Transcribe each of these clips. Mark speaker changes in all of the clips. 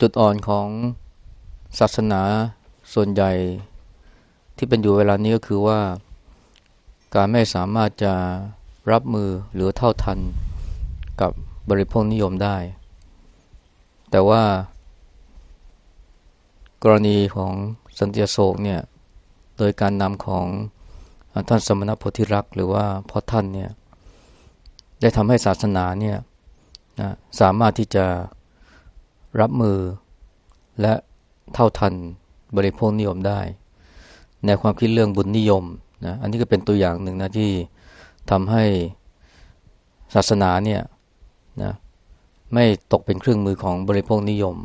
Speaker 1: จุดอ่อนของศาสนาส่วนใหญ่ที่เป็นอยู่เวลานี้ก็คือว่าการไม่สามารถจะรับมือหรือเท่าทันกับบริโภคนิยมได้ แต่ว่ากรณีของสันติโศกเนี่ยโดยการนำของท่านสมณโพธิรักษ์หรือว่าพ่อท่านเนี่ยได้ทำให้ศาสนาเนี่ยนะสามารถที่จะ รับมือ และเท่าทันบริโภคนิยมได้ ในความคิดเรื่องบุญนิยมนะอันนี้ก็เป็นตัวอย่างหนึ่งนะที่ทำให้ศาสนาเนี่ยนะไม่ตกเป็นเครื่องมือของบริโภคนิยม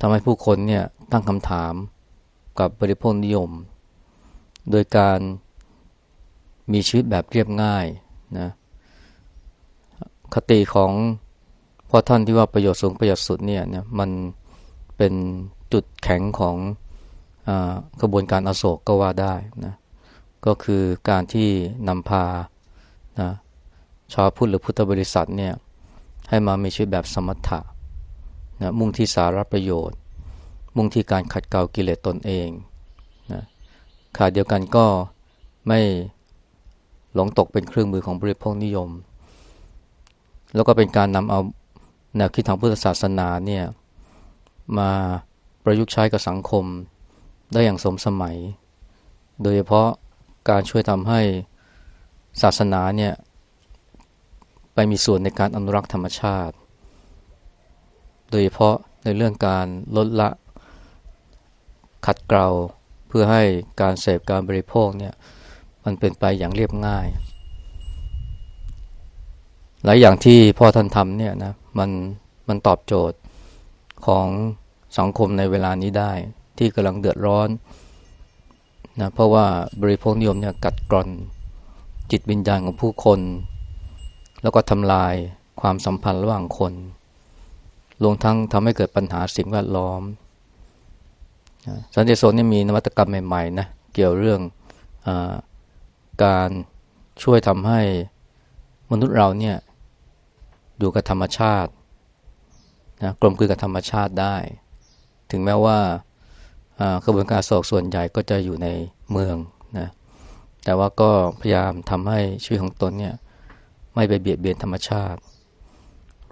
Speaker 1: ทำให้ผู้คนเนี่ยตั้งคำถามกับบริโภคนิยม โดยการมีชีวิตแบบเรียบง่ายนะคติของ เพ่อท่านที่ว่าประโยชน์สูงประโยชน์สุดเนี่ยเนี่ยมันเป็นจุดแข็งของกระบวนการอโศกก็ว่าได้นะก็คือการที่นำพานะชาวพุทธหรือพุทธบริษัทเนี่ยให้มามีชีวิตแบบสมถะนะมุ่งที่สาระประโยชน์ มุ่งที่การขัดเกลากิเลสตนเองนะขาดเดียวกันก็ไม่หลงตกเป็นเครื่องมือของบริโภคนิยม แล้วก็เป็นการนำเอา แนวคิดทางพุทธศาสนาเนี่ยมาประยุกต์ใช้กับสังคมได้อย่างสมสมัย โดยเฉพาะการช่วยทำให้ศาสนาเนี่ยไปมีส่วนในการอนุรักษ์ธรรมชาติ โดยเฉพาะในเรื่องการลดละขัดเกลาเพื่อให้การเสพการบริโภคเนี่ยมันเป็นไปอย่างเรียบง่าย หลายอย่างที่พ่อท่านทำเนี่ยนะมันมันตอบโจทย์ของสังคมในเวลานี้ได้ ที่กำลังเดือดร้อนนะเพราะว่าบริโภคนิยมเนี่ยกัดกร่อนจิตวิญญาณของผู้คน แล้วก็ทำลายความสัมพันธ์ระหว่างคนรวมทั้งทำให้เกิดปัญหาสิ่งแวดล้อมสันติโซนนี่มีนวัตกรรมใหม่ๆนะเกี่ยวเรื่องอการช่วยทำให้มนุษย์เราเนี่ย อยู่กับธรรมชาตินะกลมกลืนกับธรรมชาติได้ ถึงแม้ว่ากระบวนการโศกส่วนใหญ่ก็จะอยู่ในเมืองนะแต่ว่าก็พยายามทำให้ชีวิตของตนเนี่ยไม่ไปเบียดเบียนธรรมชาติ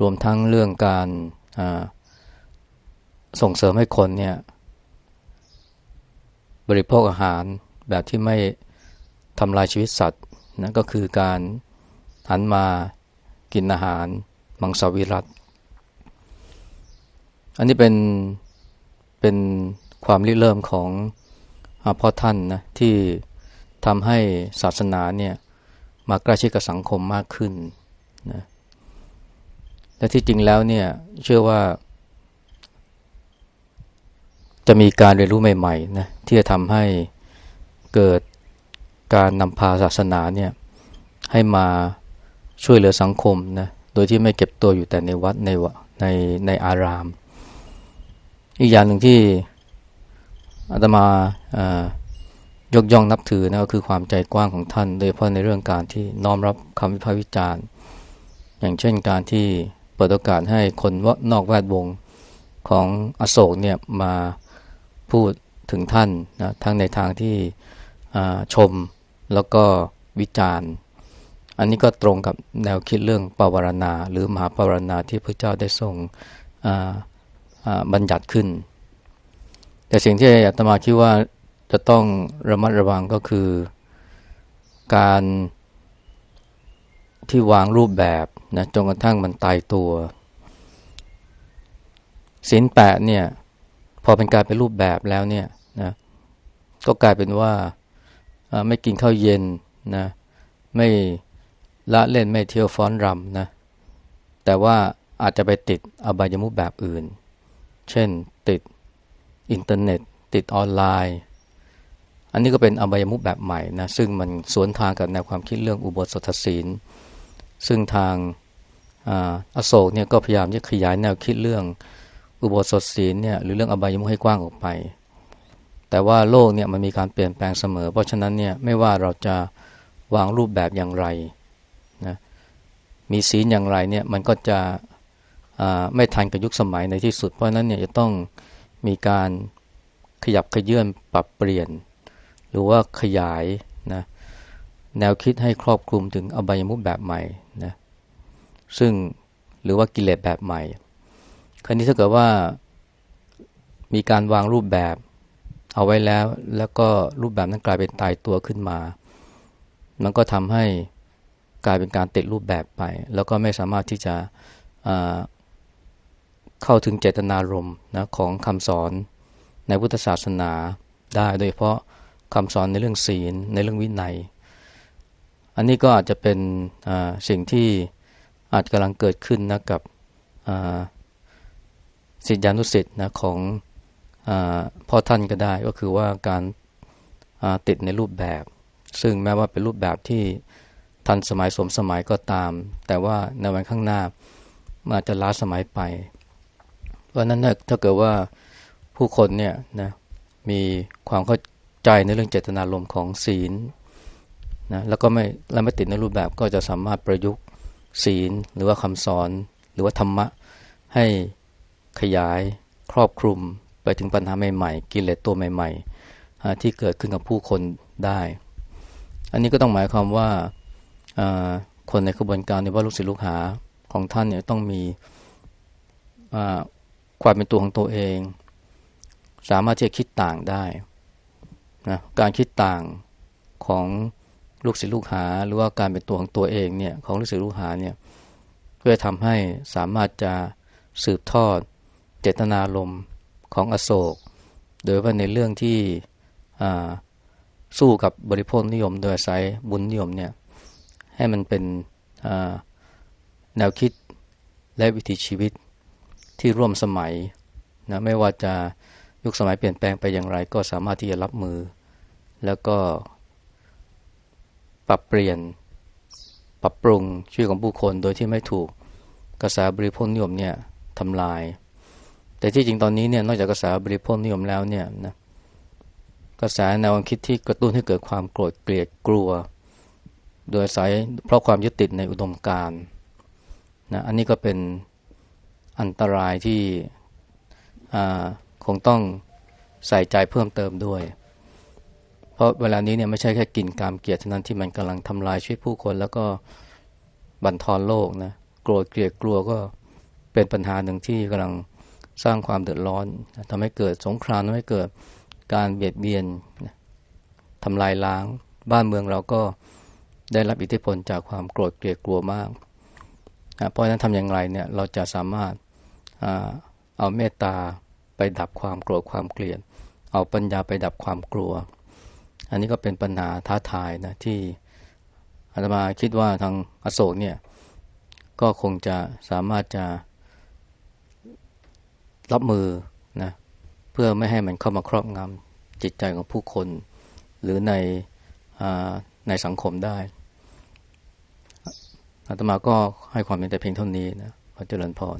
Speaker 1: รวมทั้งเรื่องการส่งเสริมให้คนเนี่ยบริโภคอาหารแบบที่ไม่ทำลายชีวิตสัตว์นะก็คือการหันมากินอาหาร มังสวิรัตอันนี้เป็นเป็นความริเริ่มของพ่อท่านนะที่ทำให้ศาสนาเนี่ยมาใกล้ชิดกับสังคมมากขึ้นนะและที่จริงแล้วเนี่ยเชื่อว่า จะมีการเรียนรู้ใหม่ๆนะที่จะทำให้เกิดการนำพาศาสนาเนี่ยให้มาช่วยเหลือสังคมนะ โดยที่ไม่เก็บตัวอยู่แต่ในวัดในในในอาราม อีกอย่างหนึ่งที่อาตมายกย่องนับถือนะก็คือความใจกว้างของท่าน โดยเฉพาะในเรื่องการที่น้อมรับคำวิพากษ์วิจารณ์ อย่างเช่นการที่เปิดโอกาสให้คนนอกแวดวงของอโศกเนี่ยมาพูดถึงท่านนะทั้งในทางที่ชมแล้วก็วิจารณ์ อันนี้ก็ตรงกับแนวคิดเรื่องปวารณา หรือมหาปวารณาที่พระเจ้าได้ทรงบัญญัติขึ้น แต่สิ่งที่อาตมาคิดว่าจะต้องระมัดระวังก็คือ การที่วางรูปแบบนะจนกระทั่งมันตายตัวศีลแปดเนี่ยพอเป็นการเป็นรูปแบบแล้วเนี่ยนะก็กลายเป็นว่าไม่กินข้าวเย็นนะไม่ ละเล่นไม่เที่ยวฟ้อนรำนะ แต่ว่าอาจจะไปติดอบายมุขแบบอื่น เช่นติดอินเทอร์เน็ต ติดออนไลน์ อันนี้ก็เป็นอบายมุขแบบใหม่นะซึ่งมันสวนทางกับแนวความคิดเรื่องอุโบสถศีล ซึ่งทางอโศกเนี่ยก็พยายามจะขยายแนวคิดเรื่องอุโบสถศีลเนี่ยหรือเรื่องอบายมุขให้กว้างออกไป แต่ว่าโลกเนี่ยมันมีการเปลี่ยนแปลงเสมอ เพราะฉะนั้นเนี่ยไม่ว่าเราจะวางรูปแบบอย่างไร มีศีลอย่างไรเนี่ยมันก็จะไม่ทันกับยุคสมัยในที่สุด เพราะนั้นเนี่ยจะต้องมีการขยับขยื่นปรับเปลี่ยน หรือว่าขยายนะแนวคิดให้ครอบคลุมถึงอบายมุขแบบใหม่นะซึ่งหรือว่ากิเลสแบบใหม่ คราวนี้ถ้าเกิดว่ามีการวางรูปแบบเอาไว้แล้ว แล้วก็รูปแบบนั้นกลายเป็นตายตัวขึ้นมา มันก็ทำให้ กลายเป็นการติดรูปแบบไป แล้วก็ไม่สามารถที่จะเข้าถึงเจตนารมณ์นะของคำสอนในพุทธศาสนาได้ โดยเฉพาะคำสอนในเรื่องศีลในเรื่องวินัย อันนี้ก็อาจจะเป็นสิ่งที่อาจกำลังเกิดขึ้นนะกับสิทธิานุสิทธิ์นะของอพ่อท่านก็ได้ก็คือว่าการติดในรูปแบบ ซึ่งแม้ว่าเป็นรูปแบบที่ ทันสมัยสมสมัยก็ตาม แต่ว่าในวันข้างหน้ามาจะล้าสมัยไป เพราะนั้นถ้าเกิดว่าผู้คนเนี่ยนะมีความเข้าใจในเรื่องเจตนารมณ์ของศีลนะแล้วก็ไม่และไม่ติดในรูปแบบก็จะสามารถประยุกต์ศีลหรือว่าคำสอนหรือว่าธรรมะให้ขยายครอบคลุมไปถึงปัญหาใหม่ๆ กิเลสตัวใหม่ ๆ ที่เกิดขึ้นกับผู้คนได้ อันนี้ก็ต้องหมายความว่า คนในขบวนการในว่าลูกศิษย์ลูกหาของท่านเนี่ยต้องมีความเป็นตัวของตัวเอง สามารถที่จะคิดต่างได้นะการคิดต่างของลูกศิษย์ลูกหา หรือว่าการเป็นตัวของตัวเองเนี่ยของลูกศิษย์ลูกหาเนี่ยเพื่อทำให้สามารถจะสืบทอดเจตนารมณ์ของอโศก โดยว่าในเรื่องที่สู้กับบริโภคนิยมโดยอาศัยบุญนิยมเนี่ย ให้มันเป็นแนวคิดและวิถีชีวิตที่ร่วมสมัยนะไม่ว่าจะยุคสมัยเปลี่ยนแปลงไปอย่างไร ก็สามารถที่จะรับมือ แล้วก็ปรับเปลี่ยนปรับปรุงชีวิตของผู้คนโดยที่ไม่ถูกกระแสบริโภคนิยมเนี่ยทำลาย แต่ที่จริงตอนนี้เนี่ยนอกจากกระแสบริโภคนิยมแล้วเนี่ยนะกระแสแนวคิดที่กระตุ้นให้เกิดความโกรธเกลียดกลัว โดยสายเพราะความยึดติดในอุดมการณ์นะอันนี้ก็เป็นอันตรายที่คงต้องใส่ใจเพิ่มเติมด้วย เพราะเวลานี้เนี่ยไม่ใช่แค่กินกามเกลียดเท่านั้นที่มันกำลังทำลายชีวิตผู้คน แล้วก็บั่นทอนโลกนะโกรธเกลียดกลัวก็เป็นปัญหาหนึ่งที่กำลังสร้างความเดือดร้อนทำให้เกิดสงครามทำให้เกิดการเบียดเบียนทำลายล้าง บ้านเมืองเราก็ ได้รับอิทธิพลจากความโกรธเกลียดกลัวมาก เพราะฉะนั้นทำอย่างไรเนี่ยเราจะสามารถเอาเมตตาไปดับความโกรธความเกลียด เอาปัญญาไปดับความกลัว อันนี้ก็เป็นปัญหาท้าทายนะที่อาตมาคิดว่าทางอโศกเนี่ยก็คงจะสามารถจะรับมือนะเพื่อไม่ให้มันเข้ามาครอบงำจิตใจของผู้คน หรือในในสังคมได้ อาตมาก็ให้ความเป็นแต่เพียงเท่านี้นะขอเจริญพร